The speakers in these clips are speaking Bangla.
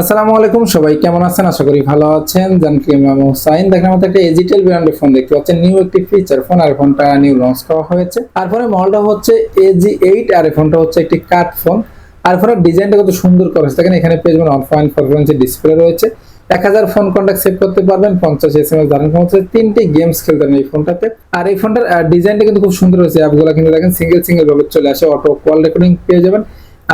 আসসালামু আলাইকুম, সবাই কেমন আছেন? আশা করি ভালো আছেন। জানকি ইমাম হুসাইন দেখেন আমাদের একটা এজিটেল ব্র্যান্ডের ফোন দেখতে পাচ্ছেন। নিউ একটি ফিচার ফোন আর ফোনটা নিউ লঞ্চ করা হয়েছে। আর ফোনের মডেলটা হচ্ছে এজি এইট আর ফোনটা হচ্ছে একটি কাট ফোন আর ফোনের ডিজাইনটা কত সুন্দর করা হয়েছে। দেখেন, এখানে যাবেন one point four inch display রয়েছে। এক হাজার ফোন কন্ট্যাক্ট সেভ করতে পারবেন। পঞ্চাশ এস এম এস তিনটি গেমস খেলতে পারবেন এই ফোনটাতে আর এই ফোনটার ডিজাইনটা কিন্তু খুব সুন্দর হয়েছে। অ্যাপগুলো কিন্তু দেখেন সিঙ্গেল সিঙ্গেল ভাবে চলে আসে। অটো কল রেকর্ডিং পেয়ে যাবেন।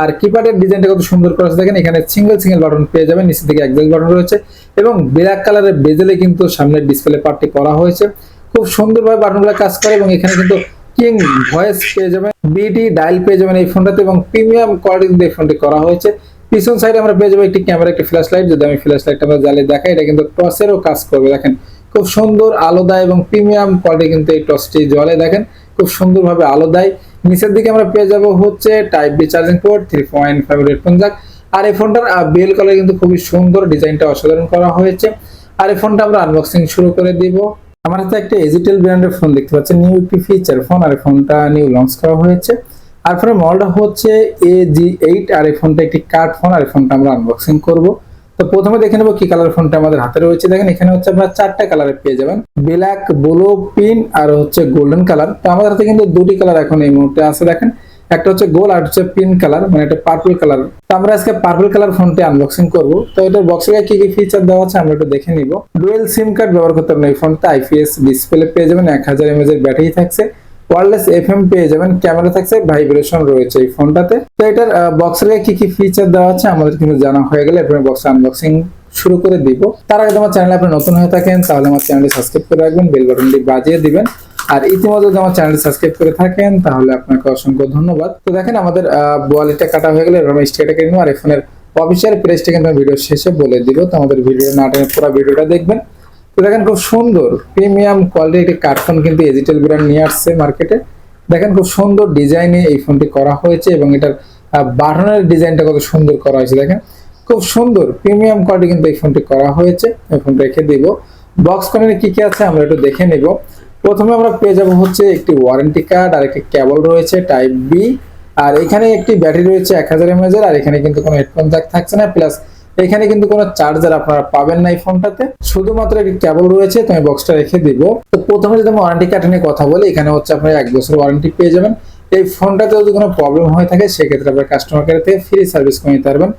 আর কিপ্যাডের ডিজাইনটা কত সুন্দর করা আছে দেখেন, এখানে সিঙ্গেল সিঙ্গেল বাটন পেয়ে যাবেন, নিচের দিকে একজাস্ট বাটন রয়েছে এবং ব্ল্যাক কালারের বেজেলে কিন্তু সামনের ডিসপ্লে পার্টটি করা হয়েছে। খুব সুন্দরভাবে বাটনগুলো কাজ করে এবং এখানে কিন্তু কিং ভয়েস পেয়ে যাবেন বিটি ডায়াল পেয়ে যাবেন এই ফোনটাতে এবং প্রিমিয়াম কোয়ালিটি এই ফোনটি করা হয়েছে। পিছন সাইডে আমরা পেয়ে যাব একটি ক্যামেরা একটি ফ্ল্যাশ লাইট যদি আমি ফ্ল্যাশ লাইটটা আমরা জ্বালিয়ে দেখাই, এটা কিন্তু টসেরও কাজ করবে, দেখেন। খুব সুন্দর আলো দেয় এবং প্রিমিয়াম কোয়ালিটি কিন্তু এই টসটি জলে দেখেন। খুব সুন্দরভাবে আলো দেয়। নিচের দিকে আমরা পেয়ে যাব হচ্ছে type B charging port three point five headphone jack আর এই ফোনটার বেল কালার কিন্তু খুবই সুন্দর ডিজাইনটা অসাধারণ করা হয়েছে। আর এই ফোনটা আমরা আনবক্সিং শুরু করে দিব। আমার হাতে একটা এজিটেল ব্র্যান্ডের ফোন দেখতে পাচ্ছি নিউ একটি ফিচার ফোন আর ফোনটা নিউ লঞ্চ করা হয়েছে। আর ফোনের মডেলটা হচ্ছে এ জি এইট আর এই ফোনটা একটি কার্ড ফোন আর এই ফোনটা আমরা আনবক্সিং করব। তো প্রথমে দেখে নেব কি কালার ফোনটা আমাদের হাতে রয়েছে। দেখেন, এখানে হচ্ছে আপনারা চারটা কালারে পেয়ে যাবেন। ব্ল্যাক ব্লু পিন আর হচ্ছে গোল্ডেন কালার তো আমাদের হাতে কিন্তু দুটি কালার এখন এই মুহূর্তে আছে, দেখেন। একটা হচ্ছে গোল আর হচ্ছে পিন কালার মানে এটা পার্পল কালার তো আমরা আজকে পার্পল কালার ফোনটি আনবক্সিং করব। তো এটার বক্সে কি কি ফিচার দেওয়া আছে আমরা একটু দেখে নিব। ডুয়েল সিম কার্ড ব্যবহার করতে পারবেন এই ফোনটা আইপিএস ডিসপ্লে পেয়ে যাবেন। এক হাজার এমএজ এর ব্যাটারি থাকছে। ওয়ারলেস এফএম পেয়ে যাবেন। ক্যামেরা থাকছে ভাইব্রেশন রয়েছে এই ফোনটাতে তো এটার বক্সের কি কি ফিচার দেওয়া আছে আমাদের কিন্তু জানা হয়ে গেলে এরপরে বক্স আনবক্সিং শুরু করে দিব। তার আগে তোমার চ্যানেলে আপনি নতুন হয়ে থাকেন, তাহলে আমার চ্যানেলটি সাবস্ক্রাইব করে রাখবেন বেল বাটনটি বাজিয়ে দিবেন। আর ইতিমধ্যে যদি আমার চ্যানেলটি সাবস্ক্রাইব করে থাকেন, তাহলে আপনাকে অসংখ্য ধন্যবাদ। তো দেখেন আমাদের বোয়ালিটা কাটা হয়ে গেলে এরকম স্টিকারটা কিনে নেব। আর এই ফোনের অফিসিয়াল প্রাইসটা কিন্তু ভিডিও শেষে বলে দিব। তো আমাদের ভিডিও না পুরো ভিডিওটা দেখবেন। তো দেখেন খুব সুন্দর প্রিমিয়াম কোয়ালিটি একটি কার্টফোন কিন্তু এজিটেল ব্র্যান্ড নিয়ে আসছে মার্কেটে দেখেন খুব সুন্দর ডিজাইনে এই ফোনটি করা হয়েছে এবং এটার বাটনের ডিজাইনটা কত সুন্দর করা হয়েছে দেখেন। খুব সুন্দর প্রিমিয়াম কোয়ালিটি কিন্তু এই ফোনটি করা হয়েছে। এই ফোনটা রেখে দিব। বক্স কর্নারে কি কি আছে আমরা একটু দেখে নিব। প্রথমে আমরা পেয়ে যাব হচ্ছে একটি ওয়ারেন্টি কার্ড আর একটি কেবল রয়েছে টাইপ বি আর এখানে একটি ব্যাটারি রয়েছে এক হাজার এমএজ এর আর এখানে কিন্তু কোনো হেডফোন জ্যাক থাকছে না। প্লাস এখানে কিন্তু কোনো চার্জার আপনারা পাবেন না এই ফোনটাতে শুধুমাত্র একটি কেবল রয়েছে, তো আমি বক্সটা রেখে দিব। তো প্রথমে যদি আমি ওয়ারেন্টি কার্ড নিয়ে কথা বলি, এখানে হচ্ছে আপনারা এক বছর ওয়ারেন্টি পেয়ে যাবেন। এই ফোনটাতে যদি কোনো প্রবলেম হয়ে থাকে, সেক্ষেত্রে আপনার কাস্টমার কেয়ার থেকে ফ্রি সার্ভিস করে নিতে পারবেন।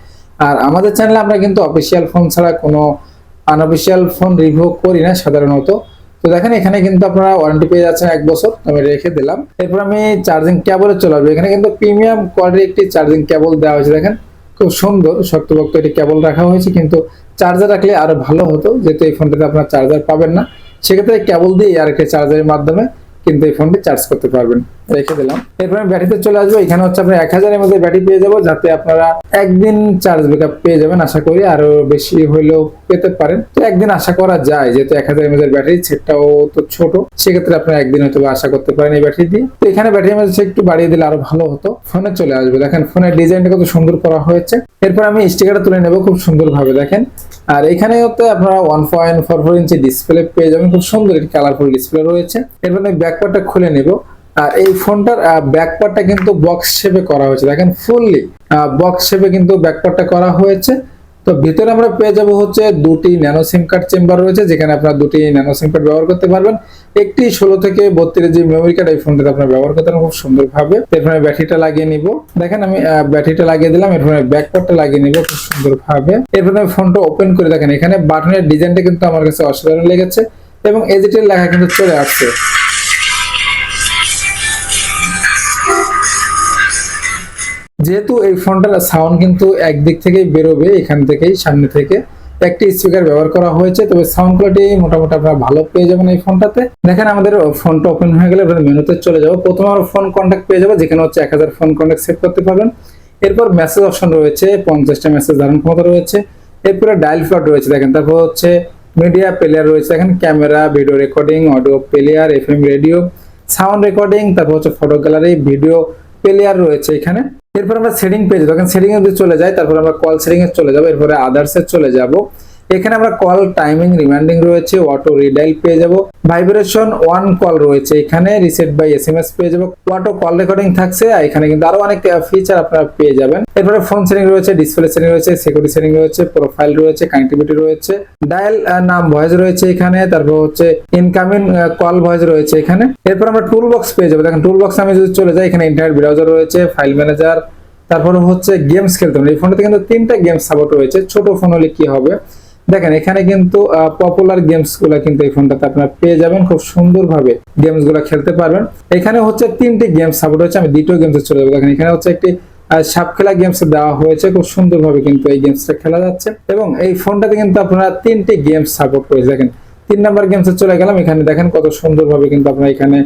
আর আমাদের চ্যানেলে আমরা কিন্তু অফিসিয়াল ফোন ছাড়া কোনো আনঅফিসিয়াল ফোন রিভিউ করি না, সাধারণত। তো দেখেন, এখানে কিন্তু আপনারা ওয়ারেন্টি পেয়ে যাচ্ছেন এক বছর আমি রেখে দিলাম। এরপর আমি চার্জিং কেবলে চলে আসব। এখানে কিন্তু প্রিমিয়াম কোয়ালিটির একটি চার্জিং কেবল দেওয়া হয়েছে, দেখেন। খুব সুন্দর, শক্তপোক্ত, এটি কেবল রাখা হয়েছে, কিন্তু চার্জার রাখলে আরও ভালো হতো, যেহেতু এই ফোনটাতে আপনার চার্জার পাবেন না। সেক্ষেত্রে কেবল দিয়ে আর একটি চার্জারের মাধ্যমে কিন্তু এই ফোনটি চার্জ করতে পারবেন। রেখে দিলাম। এরপর ব্যাটারিতে চলে আসব। এখানে হচ্ছে আপনার এক হাজারের মধ্যে ব্যাটারি পেয়ে যাব, যাতে আপনারা একদিন চার্জ ব্যাকআপ পেয়ে যাবেন, আশা করি। আরও বেশি হইলেও পেতে পারেন। তো একদিন আশা করা যায়, যেহেতু এক হাজার এমএজ এর ব্যাটারি সেটটাও তো ছোট। সেক্ষেত্রে আপনারা একদিন হয়তো আশা করতে পারেন এই ব্যাটারি দিয়ে তো এখানে ব্যাটারি এমএজ একটু বাড়িয়ে দিলে আরও ভালো হতো। ফোনে চলে আসবে। দেখেন, ফোনের ডিজাইনটা কত সুন্দর করা হয়েছে। এরপর আমি স্টিকারটা তুলে নেব খুব সুন্দর ভাবে দেখেন। আর এখানে হচ্ছে আপনারা one point four four inch display পেয়ে যাবেন। খুব সুন্দর একটি কালারফুল ডিসপ্লে রয়েছে। এরপর আমি ব্যাকপার্টটা খুলে নেব। আর এই ফোনটার ব্যাকপার্টটা কিন্তু বক্স শেপে করা হয়েছে। দেখেন ফুললি বক্স শেপে কিন্তু ব্যাকপার্টটা করা হয়েছে। তো ভিতরে আমরা পেয়ে যাব হচ্ছে দুটি ন্যানো সিম কার্ড চেম্বার রয়েছে, যেখানে আপনারা দুটি ন্যানো সিম কার্ড ব্যবহার করতে পারবেন। একটি ষোলো থেকে বত্রিশ জিবি মেমোরি কার্ড এই ফোনটাতে আপনারা ব্যবহার করতে পারেন খুব সুন্দরভাবে। এরপরে ব্যাটারিটা লাগিয়ে নিব। দেখেন আমি ব্যাটারিটা লাগিয়ে দিলাম এরপরে ব্যাকপার্টটা লাগিয়ে নিব, খুব সুন্দরভাবে। এরপরে আমি ফোনটা ওপেন করে দেখেন, এখানে বাটনের ডিজাইনটা কিন্তু আমার কাছে অসাধারণ লেগেছে এবং এজিটের লেখা কিন্তু চলে আসছে। যেহেতু এই ফোনটার সাউন্ড কিন্তু একদিক থেকেই বেরোবে, এখান থেকেই সামনে থেকে। একটি স্পিকার ব্যবহার করা হয়েছে, তবে সাউন্ড কোয়ালিটি মোটামুটি আপনারা ভালো পেয়ে যাবেন এই ফোনটাতে। দেখেন আমাদের ফোনটা ওপেন হয়ে গেলে এবার মেনুতে চলে যাব। প্রথমে আমরা ফোন কন্ট্যাক্ট পেয়ে যাব, যেখানে হচ্ছে এক হাজার ফোন কন্ট্যাক্ট সেভ করতে পারবেন। এরপর মেসেজ অপশন রয়েছে, পঞ্চাশটা মেসেজ ধারণ ক্ষমতা রয়েছে। এরপরে ডায়াল ফ্লট রয়েছে, দেখেন। তারপর হচ্ছে মিডিয়া প্লেয়ার রয়েছে এখানে camera video recording audio player F M radio sound recording তারপর হচ্ছে ফটো গ্যালারি ভিডিও প্লেয়ার রয়েছে এখানে। এরপর আমরা সেটিং পেয়ে যাব সেটিং এ চলে যাই, তারপর আমরা কল সেটিং এ চলে যাব। এরপরে আদার্স এ চলে যাব। এখানে আমরা কল টাইমিং রিমাইন্ডিং রয়েছে অটো রিডাইল পেয়ে যাব। ভাইব্রেশন ওয়ান কল রয়েছে এখানে reset by S M S পেয়ে যাব। অটো কল রেকর্ডিং থাকছে, আর এখানে কিন্তু আরও অনেক ফিচার আপনারা পেয়ে যাবেন। এরপরে ফোন সেটিং রয়েছে ডিসপ্লে সেটিং রয়েছে সিকিউরিটি সেটিং রয়েছে প্রোফাইল রয়েছে কানেক্টিভিটি রয়েছে ডায়াল নাম ভয়েস রয়েছে এখানে, তারপর হচ্ছে ইনকামিং কল ভয়েস রয়েছে এখানে। এরপর আমরা টুল বক্স পেয়ে যাব। দেখেন টুল বক্স আমি যদি চলে যাই, এখানে ইন্টারনেট ব্রাউজার রয়েছে ফাইল ম্যানেজার তারপরে হচ্ছে গেমস খেলতে পারেন এই ফোনটাতে কিন্তু তিনটা গেমস সাপোর্ট রয়েছে। ছোট ফোন হলে কি হবে? দেখেন, এখানে কিন্তু পপুলার গেমসগুলা কিন্তু এই ফোনটাতে আপনারা পেয়ে যাবেন। খুব সুন্দরভাবে গেমসগুলা খেলতে পারবেন। এখানে হচ্ছে তিনটি গেমস সাপোর্ট হচ্ছে আমি দ্বিতীয় গেমসে চলে যাব। দেখেন, এখানে হচ্ছে একটি সাপ খেলা গেমস দেওয়া হয়েছে। খুব সুন্দরভাবে কিন্তু এই গেমসটা খেলা যাচ্ছে। এবং এই ফোনটাতে কিন্তু আপনারা তিনটি গেমস সাপোর্ট করেছে। দেখেন, তিন নাম্বার গেমসে চলে গেলাম। এখানে দেখেন কত সুন্দরভাবে কিন্তু আপনারা এখানে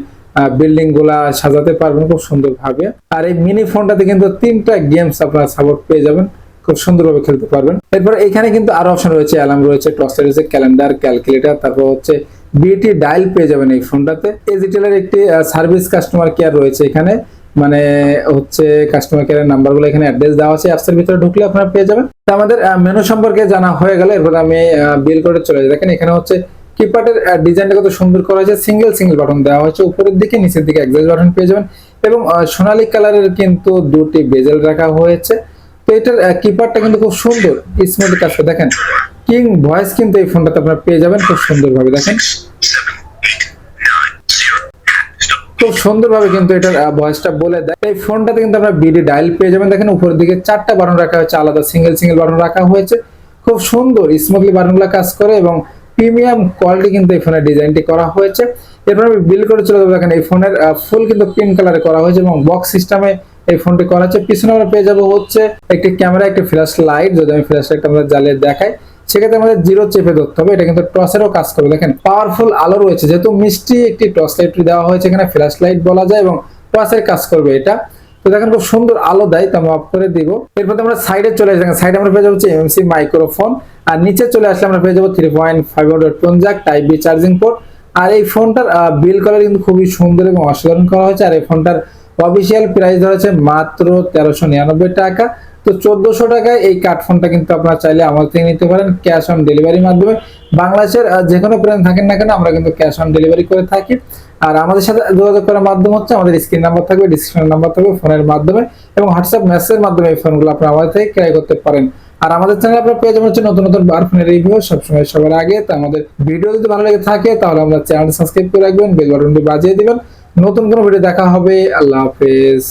বিল্ডিংগুলা সাজাতে পারবেন। খুব সুন্দরভাবে। আর এই মিনি ফোনটাতে কিন্তু তিনটা গেমস আপনারা সাপোর্ট পেয়ে যাবেন। খুব সুন্দরভাবে খেলতে পারবেন। এরপর এখানে কিন্তু আরও অপশন রয়েছে অ্যালার্ম রয়েছে টর্চার রয়েছে ক্যালেন্ডার ক্যালকুলেটর তারপর হচ্ছে বিটি ডায়াল পেয়ে যাবেন এই ফোনটাতে এজিটেলের একটি সার্ভিস কাস্টমার কেয়ার রয়েছে এখানে। মানে হচ্ছে কাস্টমার কেয়ারের নাম্বারগুলো এখানে অ্যাড্রেস দেওয়া আছে অ্যাপসের ভিতরে ঢুকলে আপনারা পেয়ে যাবেন। তো আমাদের মেনু সম্পর্কে জানা হয়ে গেলে, এরপর আমি বিল করে চলে যাই। দেখেন এখানে হচ্ছে কিপ্যাডের ডিজাইনটা কত সুন্দর করা হয়েছে। সিঙ্গেল সিঙ্গেল বাটন দেওয়া হয়েছে। উপরের দিকে, নিচের দিকে এক্সাইজ বাটন পেয়ে যাবেন। এবং সোনালী কালারের কিন্তু দুটি বেজেল রাখা হয়েছে। এটার কিপারটা কিন্তু খুব সুন্দর। স্মুথ কাজ করে। দেখেন কিং ভয়েস কিন্তু এই ফোনটাতে আপনারা পেয়ে যাবেন খুব সুন্দরভাবে। দেখেন, খুব সুন্দরভাবে কিন্তু এটার ভয়েসটা বলে দেয়। এই ফোনটাতে কিন্তু আপনারা বিডি ডায়াল পেয়ে যাবেন। দেখেন, উপরের দিকে চারটা বাটন রাখা হয়েছে, আলাদা সিঙ্গেল সিঙ্গেল বাটন রাখা হয়েছে। খুব সুন্দর স্মুথলি বাটনগুলো কাজ করে এবং প্রিমিয়াম কোয়ালিটি কিন্তু এই ফোনের ডিজাইনটি করা হয়েছে। এরপর আমি বিল করে চলে যাব। দেখেন, এই ফোনের ফুল কিন্তু পিঙ্ক কালারে করা হয়েছে এবং বক্স সিস্টেমে এই ফোনটি করা হচ্ছে পিছনে আমরা পেয়ে যাব হচ্ছে একটি ক্যামেরা, একটি ফ্ল্যাশ লাইট যদি আমি ফ্ল্যাশ লাইট আমরা জ্বালিয়ে দেখাই, সেক্ষেত্রে আমাদের জিরো চেপে ধরতে হবে। এটা কিন্তু টসেরও কাজ করবে। দেখেন পাওয়ারফুল আলো রয়েছে। যেহেতু মিষ্টি একটি টর্চ লাইট দেওয়া হয়েছে এখানে ফ্ল্যাশ লাইট বলা যায় এবং টসের কাজ করবে এটা। তো দেখেন, খুব সুন্দর আলো দেয়। তো আমি অফ করে দিব। এরপর আমরা সাইডে চলে আসি। সাইডে আমরা পেয়ে যাব এমসি মাইক্রোফোন আর নিচে চলে আসলে আমরা পেয়ে যাব three point five hundred tone jack type B charging port আর এই ফোনটার বিল কলার কিন্তু খুবই সুন্দর এবং অসাধারণ করা হয়েছে। আর এই ফোনটার অফিসিয়াল প্রাইস ধরা হচ্ছে মাত্র তেরোশো নিরানব্বই টাকা। তো চোদ্দশো টাকায় এই কার্ড ফোনটা কিন্তু আপনারা চাইলে আমাদের থেকে নিতে পারেন ক্যাশ অন ডেলিভারির মাধ্যমে। বাংলাদেশের যে কোনো প্রান্ত থাকেন না কেন, আমরা কিন্তু ক্যাশ অন ডেলিভারি করে থাকি। আর আমাদের সাথে যোগাযোগ করার মাধ্যম হচ্ছে আমাদের স্ক্রিন নাম্বার থাকবে ডিসক্রিপশন নাম্বার থাকবে ফোনের মাধ্যমে এবং হোয়াটসঅ্যাপ মেসেজের মাধ্যমে এই ফোনগুলো আপনারা আমাদের থেকে ক্রয় করতে পারেন। আর আমাদের চ্যানেলে আপনারা পেয়ে যাবেন হচ্ছে নতুন নতুন বার ফোনের রিভিউ সবসময় সবার আগে। তো আমাদের ভিডিও যদি ভালো লেগে থাকে, তাহলে আমরা চ্যানেল সাবস্ক্রাইব করে রাখবেন বেল বাটনটি বাজিয়ে দিবেন। নতুন কোনো ভিডিও দেখা হবে আল্লাহ হাফেজ।